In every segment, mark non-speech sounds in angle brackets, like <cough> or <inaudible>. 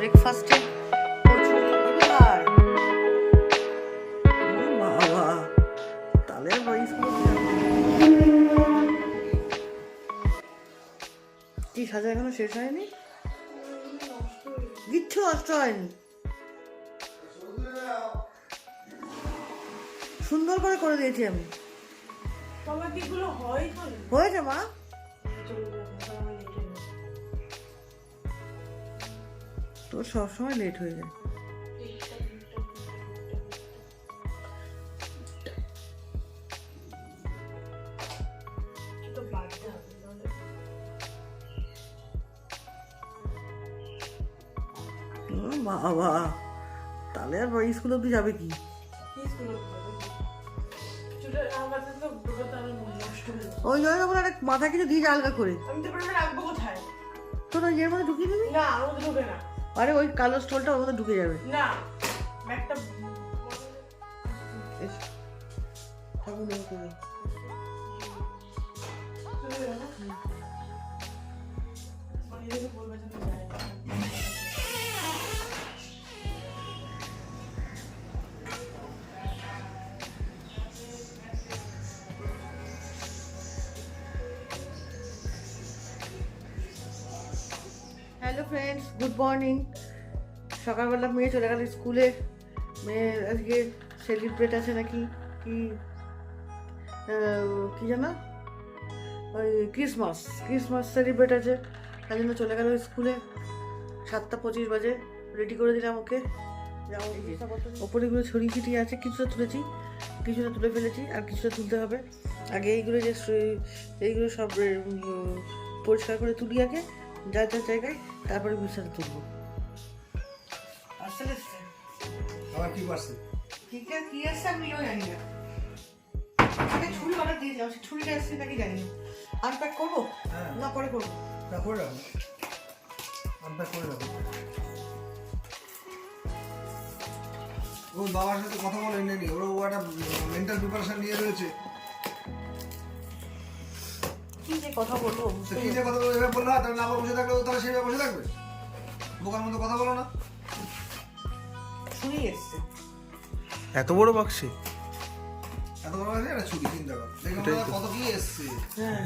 ব্রেকফাস্টে কচুরি এবার বাবা তাহলে কি সাজা এখনও শেষ হয়নি? কিচ্ছু নষ্ট হয়নি। সুন্দর করে করে দিয়েছি আমি। হয়। হয়েছে? মা। তোর সবসময় লেট হয়ে যায়। বাবা তাহলে আর স্কুল অব্দি যাবে কি। ওই জন্য বলে একটা মাথা কিছু দিয়ে আলগা করে। আমি তো রাখব কোথায়? তোর ইয়ের মধ্যে ঢুকিয়ে দিবি? না মধ্যে না। আরে ওই কালো স্টোলটা ওর মধ্যে ঢুকে যাবে। না একটা ঠাকুর নেই করে। বলবে হ্যালো ফ্রেন্ডস গুড মর্নিং সকালবেলা মেয়ে চলে গেল স্কুলে। মেয়ের আজকে সেলিব্রেট আছে নাকি? কি কি জানো? ওই ক্রিসমাস ক্রিসমাস সেলিব্রেট আছে। তাই জন্য চলে গেল স্কুলে। সাতটা পঁচিশ বাজে। রেডি করে দিলাম ওকে। ওপরে এগুলো ছড়িয়ে ছিটিয়ে আছে কিছুটা তুলেছি। কিছুটা তুলে ফেলেছি আর কিছুটা তুলতে হবে। আগে এইগুলো যে এইগুলো সব পরিষ্কার করে তুলি আগে। যার যার জায়গায় তারপরে বিছানা তুলবো। আসলে আবার কি পারছে ঠিক কি আসছে আমি জানি না। আগে ছুরি অর্ডার দিয়েছিলাম সে ছুরিটা আসছে নাকি জানি না। আনপ্যাক করব? হ্যাঁ। না পরে করব। না করে রাখো আনপ্যাক করে রাখো ও বাবার সাথে কথা বলে নেনি ওরা ও একটা মেন্টাল প্রিপারেশন নিয়ে রয়েছে। কথা বলব কি যে কথা এভাবে বলল তাহলে না বসে থাকলে তাহলে সেইভাবে বসে থাকবে। বোকার মতো কথা বলো না। ছুরি এসছে। এত বড় বাক্সে? এত বড় হয়েছে একটা ছুটি চিন্তা কর। দেখুন কত কি এসছে। হ্যাঁ।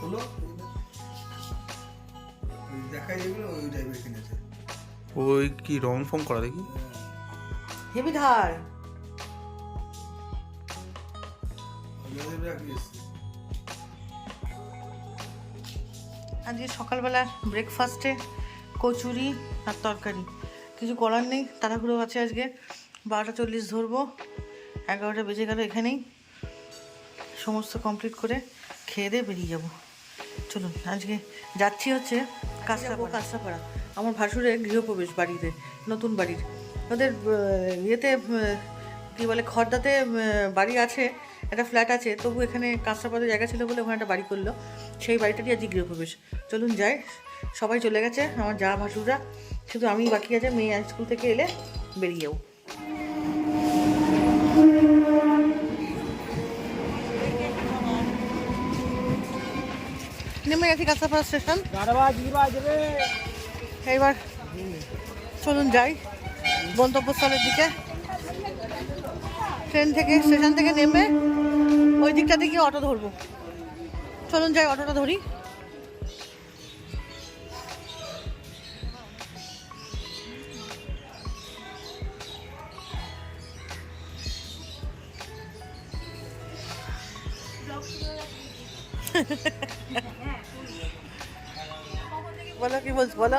হলো? দেখাই যেগুলো ওই টাইপের কিনেছে। ওই কি রং ফং করা দেখি? হেভি ধার। আজকে সকালবেলা ব্রেকফাস্টে কচুরি আর তরকারি। কিছু করার নেই তাড়াহুড়ো আছে আজকে। বারোটা চল্লিশ ধরবো এগারোটা বেজে গেল এখানেই। সমস্ত কমপ্লিট করে খেয়ে দিয়ে বেরিয়ে যাব। চলুন আজকে যাচ্ছি হচ্ছে কাঁচরাপাড়া। কাঁচরাপাড়া। আমার ভাসুরের গৃহপ্রবেশ বাড়িতে নতুন বাড়ির। ওদের ইয়েতে কি বলে খড়দাতে আহ, বাড়ি আছে একটা ফ্ল্যাট আছে তবু এখানে কাঁচরাপাড়া জায়গা ছিল বলে ওখানে একটা বাড়ি করল। সেই বাড়িটারই আজকে গৃহপ্রবেশ। চলুন যাই সবাই চলে গেছে আমার যা ভাসুররা শুধু আমি বাকি আছে মেয়ে স্কুল থেকে এলে বেরিয়ে যাব নেমে গেছি কাঁচাপাড়া স্টেশন। এইবার চলুন যাই গন্তব্যস্থলের দিকে। ট্রেন থেকে, স্টেশন থেকে নেমে ওই দিকটাতে গিয়ে অটো ধরবো। চলুন যাই অটোটা ধরি। <laughs> বলো কি বলছো, বলো।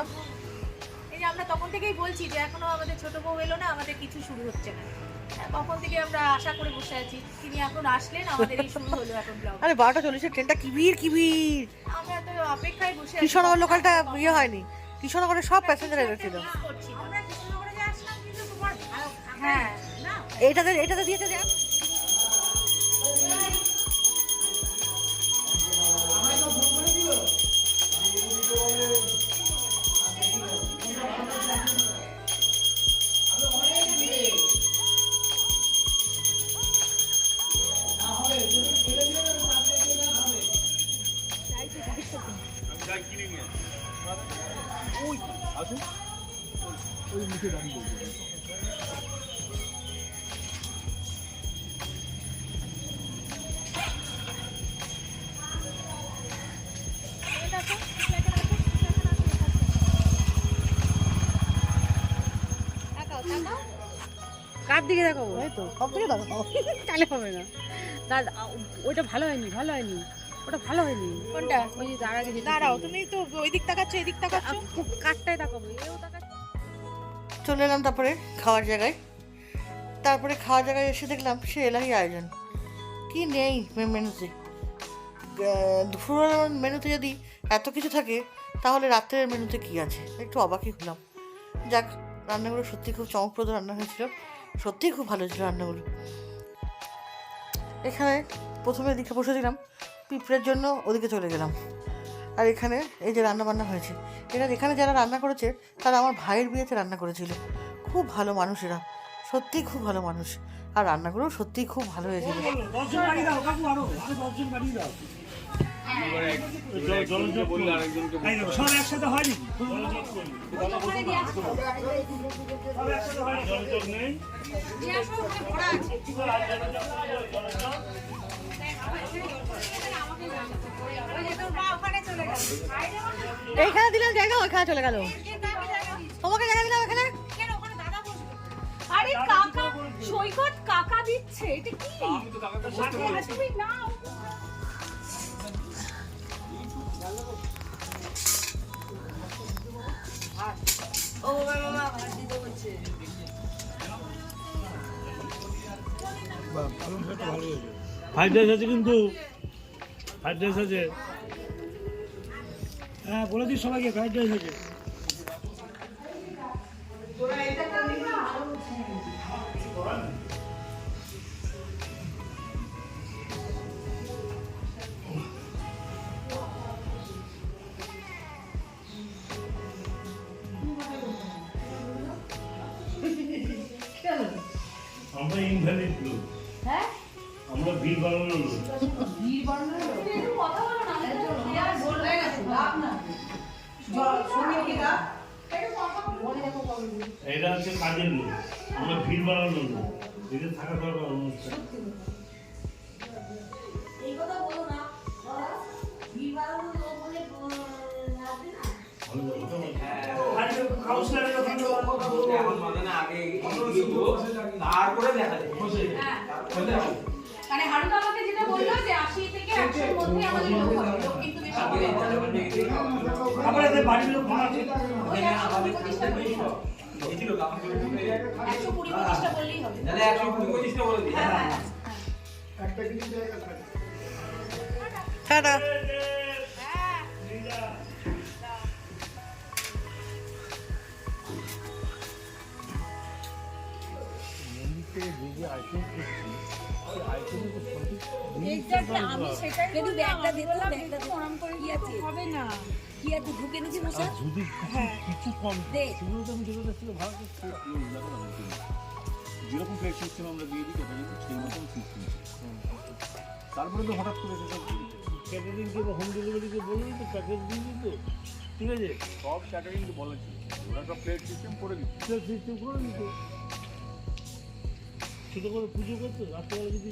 থেকেই বলছি যে এখনও আমাদের ছোট বউ এলো না আমাদের কিছু শুরু হচ্ছে না। হ্যাঁ, তখন থেকে আমরা আশা করে বসে আছি। তিনি এখন আসলেন আমাদের এই শুরু হলো এখন ব্লগ আরে বারোটা ট্রেনটা কি ভিড় কি ভিড় আমরা তো অপেক্ষায় বসে আছি। কৃষ্ণনগর লোকালটা ইয়ে হয়নি। কৃষ্ণনগরে সব প্যাসেঞ্জার এসেছিল আমরা কৃষ্ণনগরে আসলাম কিন্তু তোমার হ্যাঁ। না এইটাতে এটাতে দিয়েছে যে কার দিকে দেখাবো তো সব দিকে দেখাবো তাহলে হবে না। ওইটা ভালো হয়নি ভালো হয়নি। ওটা ভালো হয়নি। কোনটা? ওই যে আগে দাঁড়াও তুমি তো ওই দিক তাকাচ্ছ এই দিক তাকাচ্ছ। খুব এও দেখাচ্ছে চলে এলাম তারপরে খাওয়ার জায়গায়। তারপরে খাওয়ার জায়গায় এসে দেখলাম সে এলাহি আয়োজন। কি নেই মে- মেনুতে দুপুরের মেনুতে যদি এত কিছু থাকে তাহলে রাত্রের মেনুতে কি আছে? একটু অবাকই হলাম। যাক রান্নাগুলো সত্যি খুব চমকপ্রদ রান্না হয়েছিল। সত্যিই খুব ভালো ছিল রান্নাগুলো। এখানে প্রথমে দীক্ষা বসে বসেছিলাম পিঁপড়ের জন্য ওদিকে চলে গেলাম। আর এখানে এই যে রান্না বান্না হয়েছে। এরা এখানে যারা রান্না করেছে, তারা আমার ভাইয়ের বিয়েতে রান্না করেছিল। খুব ভালো মানুষ এরা। সত্যিই খুব ভালো মানুষ। আর রান্নাগুলো সত্যিই খুব ভালো হয়েছিল। এইখানে দিলাম জায়গা ওইখানে চলে গেল। তোমাকে জায়গা দিলাম এখানে আরে কাকা সৈকত কাকা দিচ্ছে এটা কি? তুমি নাও ফ্রাইড রাইস আছে কিন্তু। ফ্রাইড রাইস আছে। হ্যাঁ বলে দিস সবাইকে গাইড রাইস এটা হচ্ছে কাজের লোক। আমরা ভিড় বানানো লোক। এদের থাকা দরকার অনুষ্ঠান কাউন্সিলরের ওখানে তারপরে দেখা যায় মানে হারুদা আমাকে যেটা বলল যে আশি থেকে একশোর মধ্যে আমাদের লোক লোক কিন্তু বেশি হবে না। আবার এদের বাড়ির লোক ভাড়া আছে। পঁচিশটা বললেই হবে একশো কুড়ি পঁচিশটা বললেই হবে তাহলে একশো কুড়ি পঁচিশটা বলে দিই হ্যাঁ হ্যাঁ টাটা আমি সেটাই কিন্তু ব্যাগটা দিতে ব্যাগটা প্রণাম করে কি আছে? হবে না। কি আছে? ঢুকে নিছি মশা? যদি কিছু কম দে। সেগুলো তো আমি যেগুলো ছিল ভালো যেরকম প্লেট সিস্টেম আমরা দিয়ে দিই সেই রকম সিস্টেম তারপরে তো হঠাৎ করে সেসব ক্যাটারিংকে বা হোম ডেলিভারিকে বলুন তো প্যাকেজ দিয়ে দিত ঠিক আছে? সব ক্যাটারিংকে বলা ছিল ওরা সব প্লেট সিস্টেম করে দিত প্লেট সিস্টেম করে দিত। ছোটো করে পুজো করতো রাত্রেবেলা যদি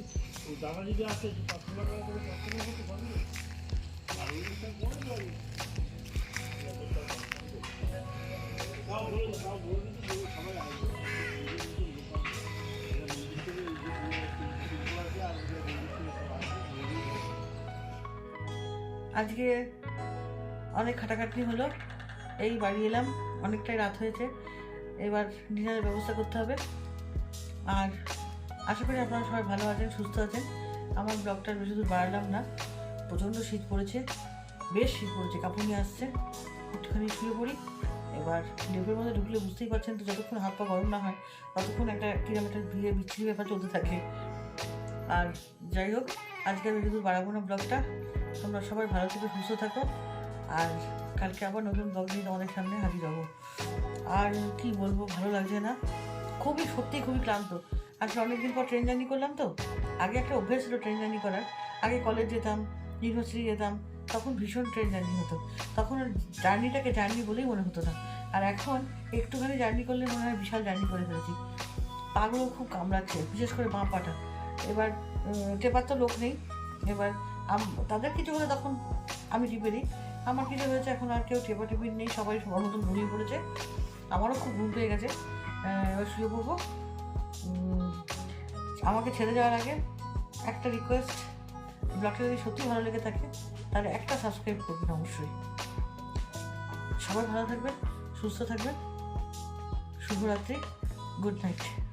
আজকে অনেক খাটাখাটনি হলো। এই বাড়ি এলাম, অনেকটাই রাত হয়েছে। এবার ডিনারের ব্যবস্থা করতে হবে। আর আশা করি আপনারা সবাই ভালো আছেন, সুস্থ আছেন। আমার ব্লগটা বেশি দূর বাড়ালাম না, প্রচণ্ড শীত পড়েছে, বেশ শীত পড়েছে, কাপড় নিয়ে আসছে, একটুখানি শুয়ে পড়ি। এবার লেপের মধ্যে ঢুকলে বুঝতেই পারছেন তো, যতক্ষণ হাত পা গরম না হয়, ততক্ষণ একটা কিরম একটা ভিড়ে বিচ্ছিরি ব্যাপার চলতে থাকে। আর যাই হোক, আজকে আমি শুধু বাড়াবো না ব্লগটা তোমরা সবাই ভালো থেকে, সুস্থ থাকো। আর কালকে আবার নতুন ব্লগ নিয়ে তোমাদের সামনে হাজির হব। আর কি বলব, ভালো লাগছে না। খুবই সত্যি খুবই ক্লান্ত। আসলে অনেকদিন পর ট্রেন জার্নি করলাম তো। আগে একটা অভ্যেস ছিল ট্রেন জার্নি করার। আগে কলেজ যেতাম ইউনিভার্সিটি যেতাম, তখন ভীষণ ট্রেন জার্নি হতো। তখন জার্নিটাকে জার্নি বলেই মনে হতো না। আর এখন একটুখানি জার্নি করলে মনে হয় বিশাল জার্নি করে ফেলেছি। পাগুলো খুব কামড়াচ্ছে, বিশেষ করে বাঁ পাটা। এবার টেপার তো লোক নেই। এবার তাদের কিছু হলে তখন আমি টিপে দিই। আমার কিছু হয়েছে, এখন আর কেউ টেপা টিপির নেই। সবাই সবার মতন ঘুমিয়ে পড়েছে। আমারও খুব ঘুম পেয়ে গেছে। এবার শুয়ে পড়ব। আমাকে ছেড়ে যাওয়ার আগে একটা রিকোয়েস্ট ব্লগটা যদি সত্যি ভালো লেগে থাকে, তাহলে একটা সাবস্ক্রাইব করবেন অবশ্যই। সবাই ভালো থাকবেন, সুস্থ থাকবেন। শুভরাত্রি গুড নাইট